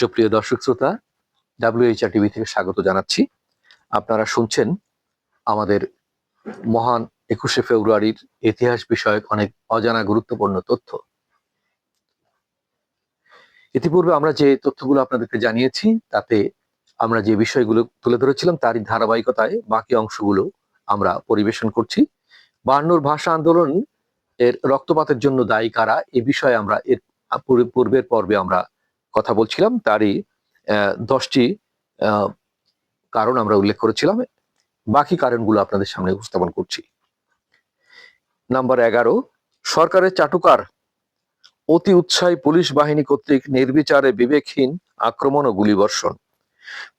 সুপ্রিয় দর্শক শ্রোতা ডাব্লিউএইচআর টিভি থেকে স্বাগত জানাচ্ছি। আপনারা শুনছেন আমাদের মহান একুশে ফেব্রুয়ারির ইতিহাস বিষয়ক অনেক অজানা গুরুত্বপূর্ণ তথ্য। ইতিপূর্বে আমরা যে তথ্যগুলো আপনাদেরকে জানিয়েছি, তাতে আমরা যে বিষয়গুলো তুলে ধরেছিলাম, তারই ধারাবাহিকতায় বাকি অংশগুলো আমরা পরিবেশন করছি। বায়ান্নর ভাষা আন্দোলন এর রক্তপাতের জন্য দায়ী কারা, এ বিষয়ে আমরা এর পূর্বের পর্বে আমরা কথা বলছিলাম, তারই দশটি কারণ আমরা উল্লেখ করেছিলাম। বাকি কারণগুলো আপনাদের সামনে উপস্থাপন করছি। নাম্বার এগারো, সরকারের চাটুকার। অতি উৎসাহী পুলিশ বাহিনী কর্তৃক নির্বিচারে বিবেকহীন আক্রমণ ও গুলিবর্ষণ।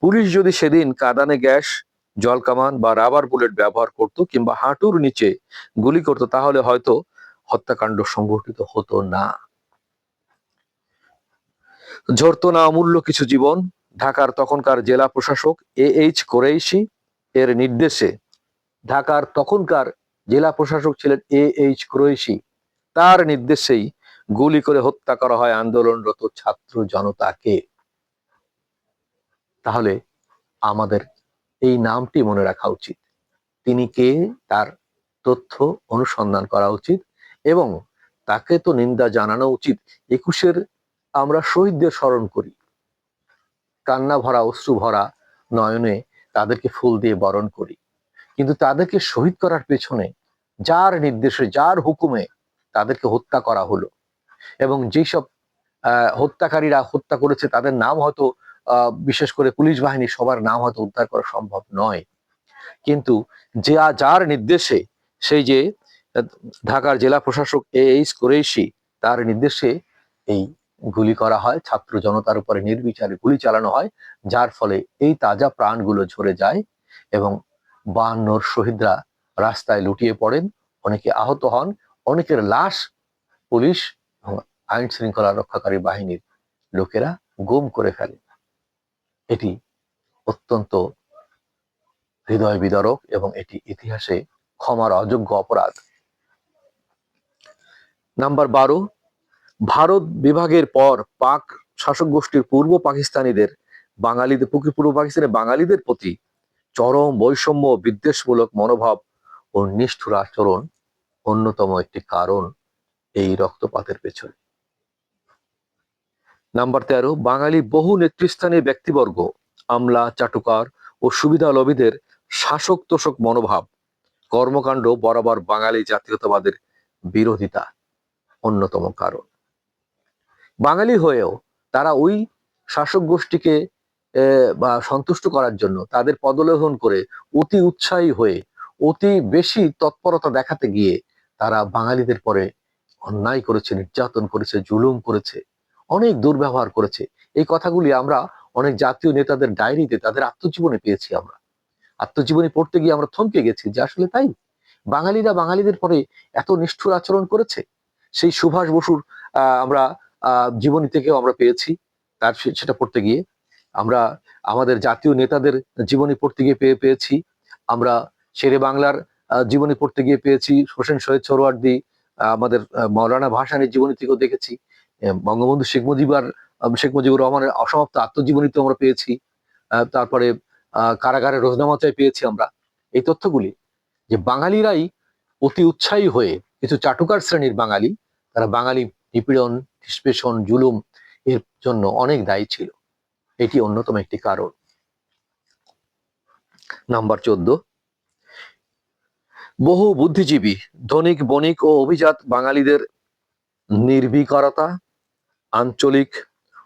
পুলিশ যদি সেদিন কাদানে গ্যাস জলকামান বা রাবার বুলেট ব্যবহার করত কিংবা হাঁটুর নিচে গুলি করত, তাহলে হয়তো হত্যাকাণ্ড সংঘটিত হতো না। ঝরতো না অমূল্য কিছু জীবন ঢাকার তখনকার জেলা প্রশাসক এ এইচ কোরেইশি এর নির্দেশে ঢাকার তখনকার জেলা প্রশাসক ছিলেন এ এইচ কুরৈশি তার নির্দেশেই গুলি করে হত্যা করা হয় আন্দোলনরত ছাত্র জনতাকে। তাহলে আমাদের এই নামটি মনে রাখা উচিত। তিনি কে? তার তথ্য অনুসন্ধান করা উচিত এবং তাকে তো নিন্দা জানানো উচিত। একুশের আমরা শহীদদের স্মরণ করি। কান্না ভরা, অশ্রু ভরা নয়নে তাদেরকে ফুল দিয়ে বরণ করি। কিন্তু তাদেরকে শহীদ করার পেছনে যার নির্দেশে, যার হুকুমে তাদেরকে হত্যা করা হলো। এবং যেসব হত্যাকারীরা হত্যা করেছে, তাদের নাম হয়তো বিশেষ করে পুলিশ বাহিনী সবার নাম হয়তো উদ্ধার করা সম্ভব নয়। কিন্তু যে, যার নির্দেশে সেই যে, ঢাকার জেলা প্রশাসক এ এইচ কোরেশি তার নির্দেশে এই গুলি করা হয়, ছাত্র জনতার উপরে নির্বিচারে গুলি চালানো হয়, যার ফলে এই তাজা প্রাণগুলো ঝরে যায় এবং বায়ান্নর শহীদরা রাস্তায় লুটিয়ে পড়েন, অনেকে আহত হন, অনেকের লাশ পুলিশ এবং আইন শৃঙ্খলা রক্ষাকারী বাহিনীর লোকেরা গুম করে ফেলে। এটি অত্যন্ত হৃদয় বিদারক এবং এটি ইতিহাসে ক্ষমার অযোগ্য অপরাধ। নাম্বার বারো ভারত বিভাগের পর পাক শাসক গোষ্ঠীর পূর্ব পাকিস্তানিদের বাঙালিদের পূর্ব পাকিস্তানের বাঙালিদের প্রতি চরম বৈষম্য বিদ্বেষমূলক মনোভাব ও নিষ্ঠুর আচরণ অন্যতম একটি কারণ এই রক্তপাতের পেছনে। নাম্বার তেরো, বাঙালি বহু নেতৃস্থানীয় ব্যক্তিবর্গ, আমলা, চাটুকার ও সুবিধা লবিদের শাসক তোষক মনোভাব, কর্মকাণ্ড বরাবর বাঙালি জাতীয়তাবাদের বিরোধিতা অন্যতম কারণ। বাঙালি হয়েও তারা ওই শাসক গোষ্ঠীকে বা সন্তুষ্ট করার জন্য তাদের পদলেহন করে অতি উৎসাহী হয়ে অতি বেশি তৎপরতা দেখাতে গিয়ে তারা বাঙালিদের পরে অন্যায় করেছে, নির্যাতন করেছে, জুলুম করেছে, অনেক দুর্ব্যবহার করেছে। এই কথাগুলি আমরা অনেক জাতীয় নেতাদের ডায়েরিতে তাদের আত্মজীবনে পেয়েছি আমরা। আত্মজীবনী পড়তে গিয়ে আমরা থমকে গেছি যে আসলে তাই? বাঙালিরা বাঙালিদের পরে এত নিষ্ঠুর আচরণ করেছে? সেই সুভাষ বসুর আমরা জীবনী থেকেও আমরা পেয়েছি। তার সেটা পড়তে গিয়ে আমরা আমাদের জাতীয় নেতাদের জীবনী পড়তে গিয়ে পেয়ে পেয়েছি। আমরা শেরে বাংলার জীবনী পড়তে গিয়ে পেয়েছি। হোসেন শহীদ সরোয়ার্দি আমাদের মৌলানা ভাসানের জীবনী থেকেও দেখেছি। বঙ্গবন্ধু শেখ মুজিবার শেখ মুজিবুর রহমানের অসমাপ্ত আত্মজীবনীতে আমরা পেয়েছি। তারপরে কারাগারে রোজনামাচায় পেয়েছি আমরা। এই তথ্যগুলি যে বাঙালিরাই অতি উৎসাহী হয়ে কিছু চাটুকার শ্রেণির বাঙালি, তারা বাঙালি নিপীড়ন নিষ্পেষণ জুলুম এর জন্য অনেক দায়ী ছিল। এটি অন্যতম একটি কারণ। নাম্বার চোদ্দ। বহু বুদ্ধিজীবী, ধনিক, বণিক ও অভিজাত বাঙালিদের নির্ভীকরতা আঞ্চলিক,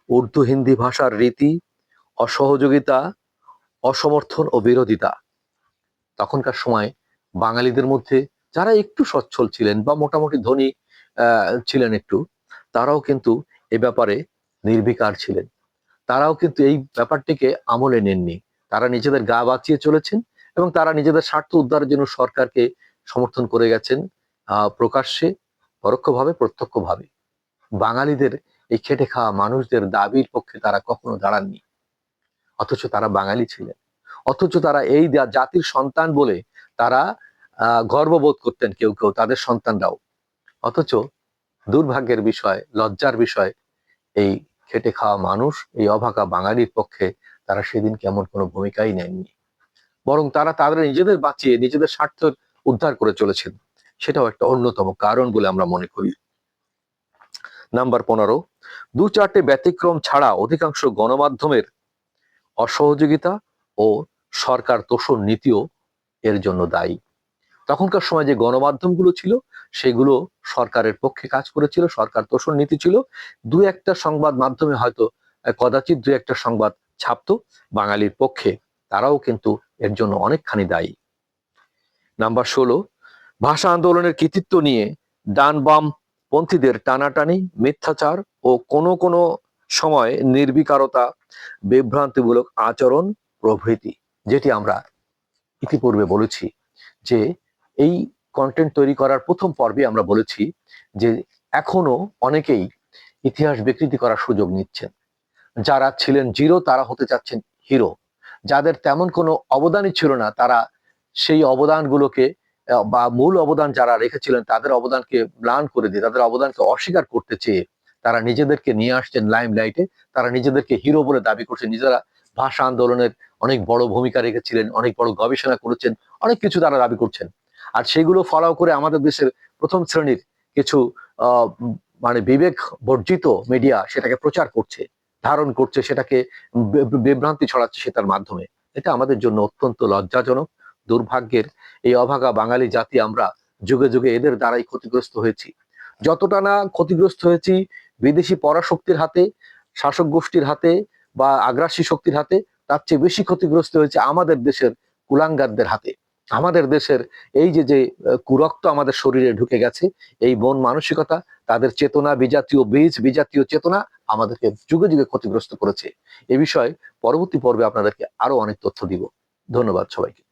উর্দু হিন্দি ভাষার রীতি, অসহযোগিতা, অসমর্থন ও বিরোধিতা। তখনকার সময় বাঙালিদের মধ্যে যারা একটু সচ্ছল ছিলেন বা মোটামুটি ধনী ছিলেন একটু তারাও কিন্তু এ ব্যাপারে নির্বিকার ছিলেন। তারাও কিন্তু এই ব্যাপারটিকে আমলে নেননি। তারা নিজেদের গা বাঁচিয়ে চলেছেন এবং তারা নিজেদের স্বার্থ উদ্ধারের জন্য সরকারকে সমর্থন করে গেছেন প্রকাশ্যে, পরোক্ষভাবে, প্রত্যক্ষভাবে। বাঙালিদের এই খেটে খাওয়া মানুষদের দাবির পক্ষে তারা কখনো দাঁড়াননি। অথচ তারা বাঙালি ছিলেন। অথচ তারা এই জাতির সন্তান বলে তারা গর্ববোধ করতেন কেউ কেউ, তাদের সন্তানরাও। অথচ দুর্ভাগ্যের বিষয়, লজ্জার বিষয়, এই খেটে খাওয়া মানুষ, এই অভাগা বাঙালির পক্ষে তারা সেদিন কেমন কোনো ভূমিকাই নেননি। বরং তারা তাদের নিজেদের বাঁচিয়ে, নিজেদের স্বার্থ উদ্ধার করে চলেছেন। সেটাও একটা অন্যতম কারণ বলে আমরা মনে করি। নাম্বার পনেরো, দু চারটে ব্যতিক্রম ছাড়া অধিকাংশ গণমাধ্যমের অসহযোগিতা ও সরকার তোষণ নীতিও এর জন্য দায়ী। তখনকার সময় যে গণমাধ্যমগুলো ছিল সেগুলো সরকারের পক্ষে কাজ করেছিল, সরকার তোষণ নীতি ছিল। দু একটা সংবাদ মাধ্যমে হয়তো কদাচিৎ দু একটা সংবাদ ছাপতো। বাঙালির পক্ষে তারাও কিন্তু এর জন্য অনেকখানি দায়ী। নাম্বার ষোলো, ভাষা আন্দোলনের কৃতিত্ব নিয়ে ডান বাম পন্থীদের টানাটানি, মিথ্যাচার ও কোনো কোনো সময় নির্বিকারতা, বিভ্রান্তিমূলক আচরণ প্রভৃতি, যেটি আমরা ইতিপূর্বে বলেছি যে এই কন্টেন্ট তৈরি করার প্রথম পর্বে আমরা বলেছি যে এখনও অনেকেই ইতিহাস বিকৃতি করার সুযোগ নিচ্ছেন। যারা ছিলেন জিরো, তারা হতে চাচ্ছেন হিরো। যাদের তেমন কোনো অবদানই ছিল না, তারা সেই অবদানগুলোকে বা মূল অবদান যারা রেখেছিলেন, তাদের অবদানকে ম্লান করে দিয়ে, তাদের অবদানকে অস্বীকার করতে চেয়ে তারা নিজেদেরকে নিয়ে আসছেন লাইম লাইটে তারা নিজেদেরকে হিরো বলে দাবি করছেন। নিজেরা ভাষা আন্দোলনের অনেক বড় ভূমিকা রেখেছিলেন, অনেক বড় গবেষণা করেছেন, অনেক কিছু তারা দাবি করছেন। আর সেগুলো ফলো করে আমাদের দেশের প্রথম শ্রেণির কিছু মানে বিবেক বর্জিত মিডিয়া সেটাকে প্রচার করছে, ধারণ করছে, সেটাকে বিভ্রান্তি ছড়াচ্ছে সেটার মাধ্যমে। এটা আমাদের জন্য অত্যন্ত লজ্জাজনক, দুর্ভাগ্যের। এই অভাগা বাঙালি জাতি আমরা যুগে যুগে এদের দ্বারাই ক্ষতিগ্রস্ত হয়েছি। যতটা না ক্ষতিগ্রস্ত হয়েছি বিদেশি পরাশক্তির হাতে, শাসক গোষ্ঠীর হাতে বা আগ্রাসী শক্তির হাতে, তার চেয়ে বেশি ক্ষতিগ্রস্ত হয়েছে আমাদের দেশের কুলাঙ্গারদের হাতে। আমাদের দেশের এই যে যে কুরক্ত আমাদের শরীরে ঢুকে গেছে, এই বন মানসিকতা, তাদের চেতনা বিজাতীয় বীজ বিজাতীয় চেতনা আমাদেরকে যুগে যুগে ক্ষতিগ্রস্ত করেছে। এ বিষয়ে পরবর্তী পর্বে আপনাদেরকে আরও অনেক তথ্য দিব। ধন্যবাদ সবাইকে।